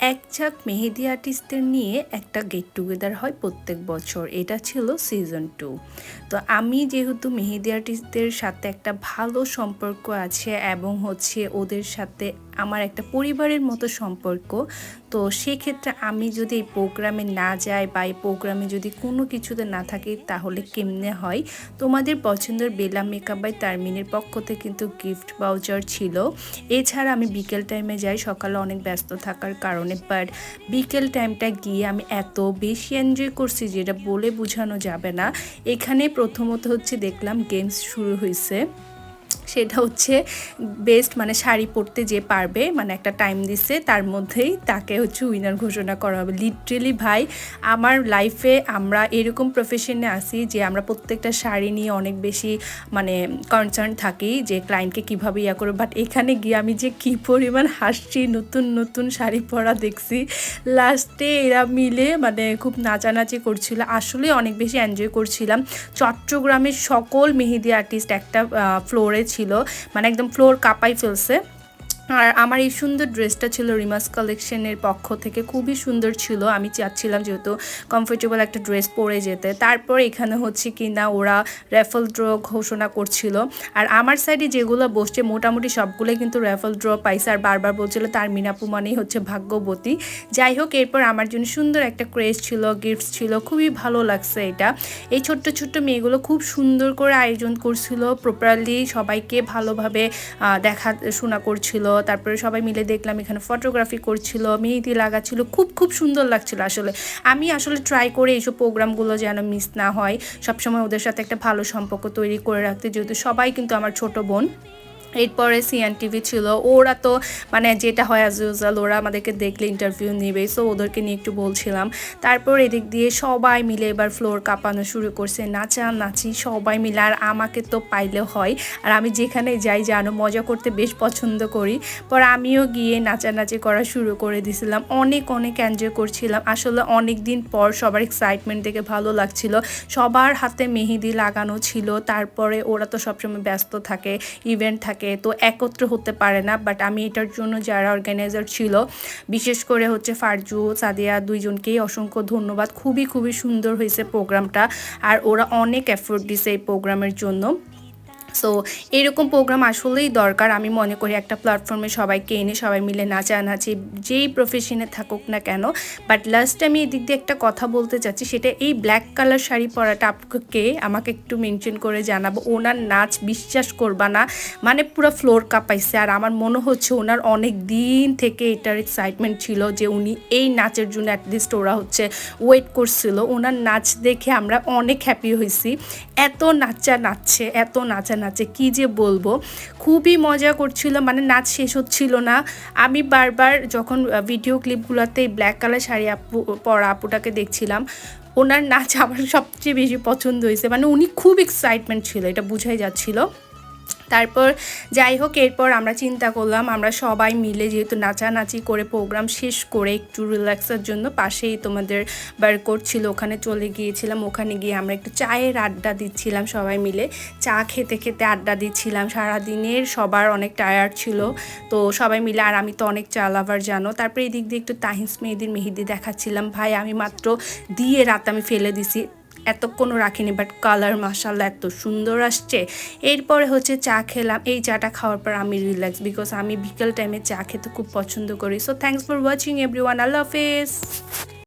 এক ঝাঁক মেহেদি আর্টিস্টদের নিয়ে একটা গেট টুগেদার হয় প্রত্যেক বছর। এটা ছিল সিজন টু তো আমি যেহেতু মেহেদি আর্টিস্টদের সাথে একটা ভালো সম্পর্ক আছে এবং হচ্ছে ওদের সাথে আমার একটা পরিবারের মতো সম্পর্ক। তো সেক্ষেত্রে আমি যদি এই প্রোগ্রামে না যাই বা এই প্রোগ্রামে যদি কোনো কিছুতে না থাকি, তাহলে কেমনে হয়? তোমাদের পছন্দের বেলা মেকআপ বাই তারমিনের পক্ষ থেকে কিন্তু গিফট বাউচার ছিল। এছাড়া আমি বিকেল টাইমে যাই, সকালে অনেক ব্যস্ত থাকার কারণে। বাট বিকেল টাইমটা গিয়ে আমি এত বেশি এনজয় করছি যেটা বলে বোঝানো যাবে না। এখানে প্রথমত হচ্ছে দেখলাম গেমস শুরু হয়েছে সেটা হচ্ছে বেস্ট মানে শাড়ি পরতে যে পারবে মানে একটা টাইম দিচ্ছে তার মধ্যেই তাকে হচ্ছে উইনার ঘোষণা করা হবে। লিটারেলি ভাই, আমার লাইফে আমরা এরকম প্রফেশনে আসি যে আমরা প্রত্যেকটা শাড়ি নিয়ে অনেক বেশি মানে কনসার্ন থাকি যে ক্লায়েন্টকে কীভাবে ইয়া করব। বাট এখানে গিয়ে আমি যে কী পরিমাণ হাসছি, নতুন নতুন শাড়ি পরা দেখছি লাস্টে এরা মিলে মানে খুব নাচানাচি করছিল। আসলে অনেক বেশি এনজয় করছিলাম। চট্টগ্রামের সকল মেহেদি আর্টিস্ট একটা ফ্লোরে ছিল। মানে একদম ফ্লোর কাঁপাই ফেলছে। আর আমার এই সুন্দর ড্রেসটা ছিল রিমাস কালেকশনের পক্ষ থেকে। খুবই সুন্দর ছিল। আমি চাচ্ছিলাম যেহেতু কমফোর্টেবল একটা ড্রেস পরে যেতে। তারপর এখানে হচ্ছে কি না ওরা র্যাফল ড্র ঘোষণা করছিল। আর আমার সাইডে যেগুলো বসছে, মোটামুটি সবগুলোই কিন্তু র্যাফল ড্র পাইছে। আর বারবার বলছিল তার মিনাপু মানেই হচ্ছে ভাগ্যবতী। যাই হোক, এরপর আমার জন্য সুন্দর একটা ক্রেজ ছিল গিফটস ছিল। খুবই ভালো লাগছে এটা। এই ছোট্ট ছোট্ট মেয়েগুলো খুব সুন্দর করে আয়োজন করছিল প্রপারলি সবাইকে ভালোভাবে দেখা, শোনা করছিল। তারপরে সবাই মিলে দেখলাম এখানে ফটোগ্রাফি করছিল, মেহেদি লাগাচ্ছিল, খুব খুব সুন্দর লাগছিল আসলে। আমি আসলে ট্রাই করে এইসব প্রোগ্রামগুলো যেন মিস না হয়। সবসময় ওদের সাথে একটা ভালো সম্পর্ক তৈরি করে রাখতে, যেহেতু সবাই কিন্তু আমার ছোট বোন। এরপরে সিএন টিভি ছিল। ওরা তো মানে যেটা হয় অ্যাজ ইউজাল ওরা আমাদেরকে দেখলে ইন্টারভিউ নেবে। সো ওদেরকে নিয়ে একটু বলছিলাম। তারপর এদিক দিয়ে সবাই মিলে এবার ফ্লোর কাঁপানো শুরু করছে। নাচা নাচি, সবাই মিলে। আর আমাকে তো পাইলে হয়। আর আমি যেখানে যাই জানো মজা করতে বেশ পছন্দ করি। পর আমিও গিয়ে নাচানাচি করা শুরু করে দিছিলাম। অনেক অনেক এনজয় করছিলাম। আসলে অনেক দিন পর সবার এক্সাইটমেন্ট দেখে ভালো লাগছিল। সবার হাতে মেহেদি লাগানো ছিল। তারপরে ওরা তো সবসময় ব্যস্ত থাকে ইভেন্ট থাকে। থাকে তো একত্র হতে পারে না বাট আমি এটার জন্য যারা অর্গানাইজার ছিল, বিশেষ করে হচ্ছে ফারজু, সাদিয়া দুইজনকেই অসংখ্য ধন্যবাদ। খুবই খুবই সুন্দর হয়েছে প্রোগ্রামটা আর ওরা অনেক এফোর্ট দিছে এই প্রোগ্রামের জন্য। সো এরকম প্রোগ্রাম আসলেই দরকার। আমি মনে করি একটা প্ল্যাটফর্মে সবাইকে এনে সবাই মিলে নাচানাচি যেই প্রফেশনে থাকুক না কেন। বাট লাস্ট আমি এদিক দিয়ে একটা কথা বলতে চাচ্ছি, সেটা এই ব্ল্যাক কালার শাড়ি পরাটা আপনাকে আমাকে একটু মেনশন করে জানাব? ওনার নাচ বিশ্বাস করবা না। মানে পুরো ফ্লোর কাঁপাইছে। আর আমার মনে হচ্ছে ওনার অনেক দিন থেকে এটার এক্সাইটমেন্ট ছিল যে উনি এই নাচের জন্য অ্যাটলিস্ট ওরা হচ্ছে ওয়েট করছিল। ওনার নাচ দেখে আমরা অনেক হ্যাপি হয়েছি। এত নাচা নাচছে, এত নাচা নাচে কি যে বলব। খুবই মজা করছিল মানে নাচ শেষ হচ্ছিল না। আমি বারবার যখন ভিডিও ক্লিপগুলোতে ব্ল্যাক কালার শাড়ি আপু, পরা আপুটাকে দেখছিলাম, ওনার নাচ আমার সবচেয়ে বেশি পছন্দ হয়েছে। মানে উনি খুব এক্সাইটমেন্ট ছিল, এটা বুঝাই যাচ্ছিল। তারপর যাই হোক এরপর আমরা চিন্তা করলাম, আমরা সবাই মিলে যেহেতু নাচানাচি করে প্রোগ্রাম শেষ করে একটু রিল্যাক্সের জন্য পাশেই তোমাদের বার করছিল ওখানে চলে গিয়েছিলাম। ওখানে গিয়ে আমরা একটু চায়ের আড্ডা দিচ্ছিলাম সবাই মিলে। চা খেতে খেতে আড্ডা দিচ্ছিলাম। সারাদিনের সবার অনেক টায়ার্ড ছিল, তো সবাই মিলে, আর আমি তো অনেক চা লাভার জানো। তারপরে এই দিক দিয়ে একটু তাহিস মেহেদির মেহেদি দেখাচ্ছিলাম। ভাই, আমি মাত্র দিয়ে রাত আমি ফেলে দিছি। এতক্ষণও রাখিনি বাট কালার মাসাল্লা এত সুন্দর আসছে। এরপরে হচ্ছে চা খেলাম। এই চাটা খাওয়ার পর আমি রিল্যাক্স বিকজ আমি বিকেল টাইমে চা খেতে খুব পছন্দ করি। So thanks for watching everyone আল্লাহ হাফেজ।